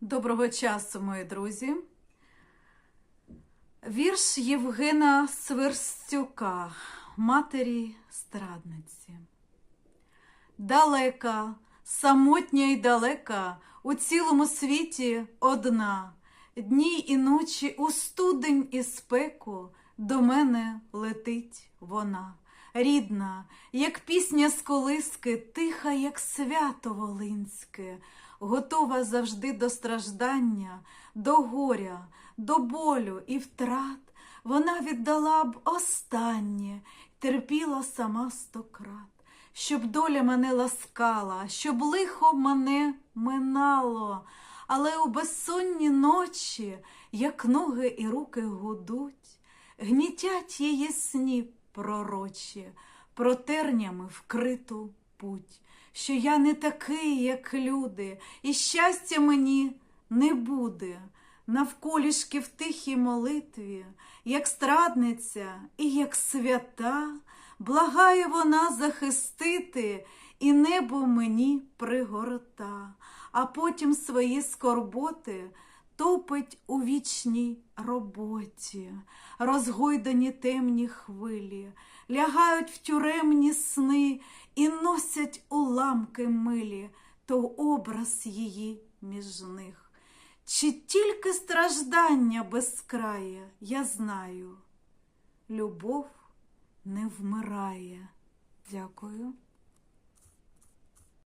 Доброго часу, мої друзі. Вірш Євгена Сверстюка, матері страдниці. Далека, самотня й далека, у цілому світі одна. Дні і ночі у студень і спеку до мене летить вона. Рідна, як пісня з колиски, тиха, як свято волинське, готова завжди до страждання, до горя, до болю і втрат. Вона віддала б останнє, терпіла сама стократ, щоб доля мене ласкала, щоб лихо мене минало. Але у безсонні ночі, як ноги і руки гудуть, гнітять її сні пророчі, протернями вкриту путь, що я не такий, як люди, і щастя мені не буде. Навколішки в тихій молитві, як страдниця і як свята, благає вона захистити, і небо мені пригорта, а потім свої скорботи топить у вічній роботі, розгойдані темні хвилі, лягають в тюремні сни і носять уламки милі, то образ її між них. Чи тільки страждання безкрає, я знаю, любов не вмирає. Дякую.